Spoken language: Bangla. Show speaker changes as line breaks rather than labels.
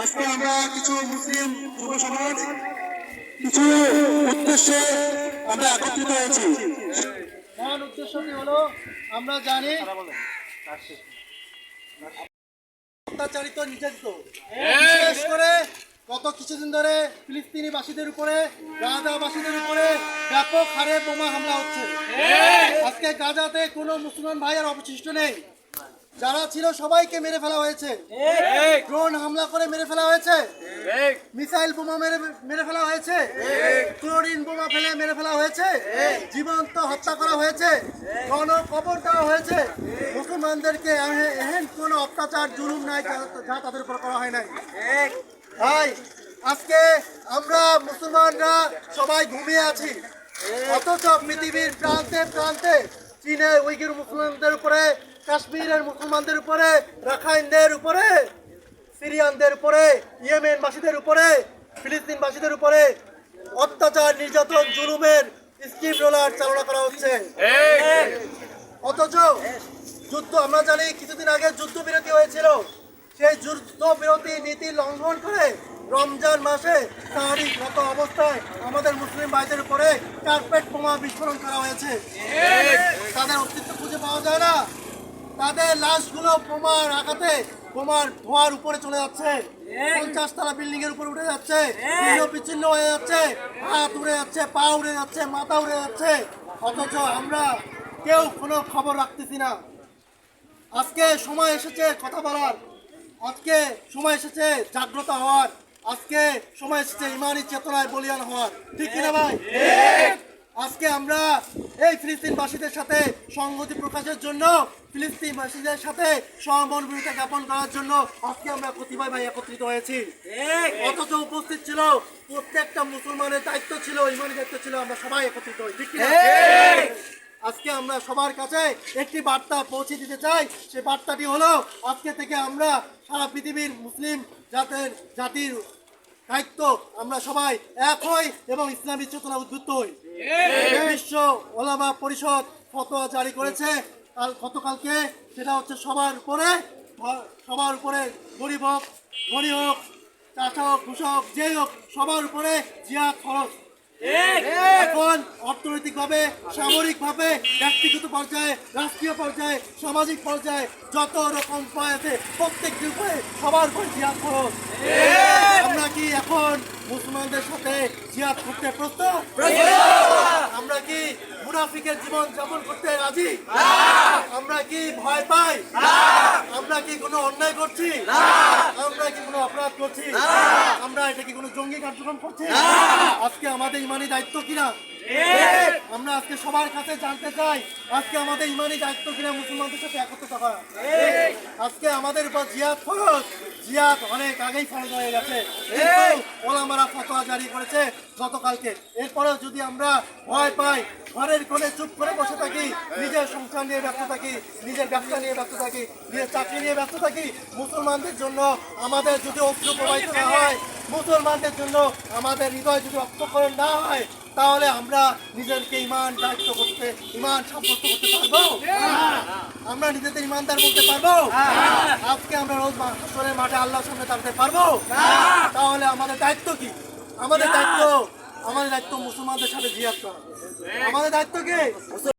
আজকে আমরা কিছু মুসলিম যুব সমাজ কিছু উদ্দেশ্যে আমরা একত্রিত হয়েছি।
মহান উদ্দেশ্যটি হলো? আমরা জানি। অত্যাচারিত, নির্যাতিত। বিশেষ করে গত কিছুদিন ধরে ফিলিস্তিনি বাসীদের উপরে, গাজাবাসীদের উপরে ব্যাপক হারে বোমা হামলা হচ্ছে। আজকে গাজাতে কোনো মুসলমান ভাই আর অবশিষ্ট নেই। যারা ছিল সবাইকে মেরে ফেলা হয়েছে। ড্রোন হামলা করে মেরে ফেলা হয়েছে। মিসাইল বোমা মেরে মেরে ফেলা হয়েছে। ক্লোরিন বোমা ফেলে মেরে ফেলা হয়েছে। জীবন্ত হত্যা করা হয়েছে। গণ কবর দেওয়া হয়েছে। মুসলমানদেরকে এহেন কোন অত্যাচার জুলুম নাই যা- যা তাদের উপর করা হয় নাই। ভাই আজকে আমরা মুসলমানরা সবাই ঘুমিয়ে আছি। অথচ পৃথিবীর প্রান্তে প্রান্তে চীনে উইগির মুসলমানদের উপরে কাশ্মীরের মুসলমানদের উপরে, রাখাইনদের উপরে, সিরিয়ানদের উপরে ইয়েমেন ইয়েমেনবাসীদের উপরে, ফিলিস্তিনবাসীদের উপরে অত্যাচার, নির্যাতন, জুলুমের স্কিম রোলার চালনা করা হচ্ছে। অথচ যুদ্ধ, আমরা জানি কিছুদিন আগে যুদ্ধ বিরতি হয়েছিল। সেই যুদ্ধ বিরতি নীতি লঙ্ঘন করে রমজান মাসে তাহারি গত অবস্থায় আমাদের মুসলিম ভাইদের উপরে কার্পেট বোমা বিস্ফোরণ করা হয়েছে। তাদের অস্তিত্ব খুঁজে পাওয়া যায় না। তাদের লাশগুলো বোমার আঘাতে বোমার ধোয়ার উপরে চলে যাচ্ছে। পঞ্চাশ তলা বিল্ডিং এর উপরে উঠে যাচ্ছে। বিচ্ছিন্ন হয়ে যাচ্ছে। হাত উড়ে যাচ্ছে পা উড়ে যাচ্ছে মাথা উড়ে যাচ্ছে। অথচ আমরা কেউ কোনো খবর রাখতেছি না। আজকে সময় এসেছে কথা বলার। আজকে সময় এসেছে জাগ্রত হওয়ার। আজকে সময় এসেছে ইমানি চেতনায় বলিয়ান হওয়ার। ঠিক কিনা ভাই? আজকে আমরা এই ফিলিস্তিনবাসীদের সাথে সংহতি প্রকাশের জন্য ফিলিস্তিনবাসীদের সাথে সহমর্মিতা জ্ঞাপন করার জন্য আজকে আমরা প্রতিভা ভাই একত্রিত হয়েছি। অথচ উপস্থিত ছিল প্রত্যেকটা মুসলমানের দায়িত্ব ছিল ইমানি দায়িত্ব ছিল আমরা সবাই একত্রিত হই ঠিক আজকে আমরা সবার কাছে একটি বার্তা পৌঁছে দিতে চাই। সেই বার্তাটি হলো আজকে থেকে আমরা সারা পৃথিবীর মুসলিম জাতের জাতির দায়িত্ব। আমরা সবাই এক হই এবং ইসলামী চেতনা উদ্বুদ্ধ হই। বিশ্ব ওলামা পরিষদ ফতোয়া জারি করেছে। কাল গতকালকে সেটা হচ্ছে সবার উপরে সবার উপরে গরিব হোক ধনী হোক চাষা হোক কৃষক হোক যেই হোক সবার উপরে জিয়া খরচ এখন অর্থনৈতিকভাবে সামরিকভাবে ব্যক্তিগত পর্যায়ে রাষ্ট্রীয় পর্যায়ে সামাজিক পর্যায়ে যত রকম উপায় আছে প্রত্যেকটি উপায়ে সবার উপর জিহাদ খরচ আমরা কি এখন মুসলমানদের সাথে জিহাদ করতে প্রস্তুত? আমরা কি মুনাফিকের জীবন যাপন করতে রাজি? আমরা কি ভয় পাই? আমরা কি কোনো অন্যায় করছি? আমরা কি কোনো অপরাধ করছি? আমরা এটা কি কোনো জঙ্গি কার্যক্রম করছি? আজকে আমাদের ইমানি দায়িত্ব কিনা? আমরা আজকে সবার কাছে জানতে চাই আজকে আমাদের ইমানি দায়িত্ব কিনা মুসলমানদের সাথে একত্রিত করা? আজকে আমাদের উপর জিয়াদ ফরজ। জিয়াদ অনেক আগেই ফরজ হয়ে গেছে। ওলামারা ফতোয়া জারি করেছে গতকালকে। এরপরেও যদি আমরা ভয় পাই ঘরের কোণে চুপ করে বসে থাকি, নিজের সংসার নিয়ে ব্যস্ত থাকি, নিজের ব্যবসা নিয়ে ব্যস্ত থাকি, নিজের চাকরি নিয়ে ব্যস্ত থাকি। মুসলমানদের জন্য আমাদের যদি অস্ত্র প্রবাহিত না হয়, মুসলমানদের জন্য আমাদের হৃদয় যদি রক্তকরণ না হয়, তাহলে আমরা নিজেদেরকে ইমান দায়িত্ব করতে, ইমান সাব্যস্ত করতে পারব? আমরা নিজেদের ইমানদার বলতে পারব? আজকে আমরা রোজ মাঠে আল্লাহর সামনে দাঁড়াতে পারব? তাহলে আমাদের দায়িত্ব কি? আমাদের দায়িত্ব আমাদের দায়িত্ব মুসলমানদের সাথে জিয়াদ করা। আমাদের দায়িত্ব কি?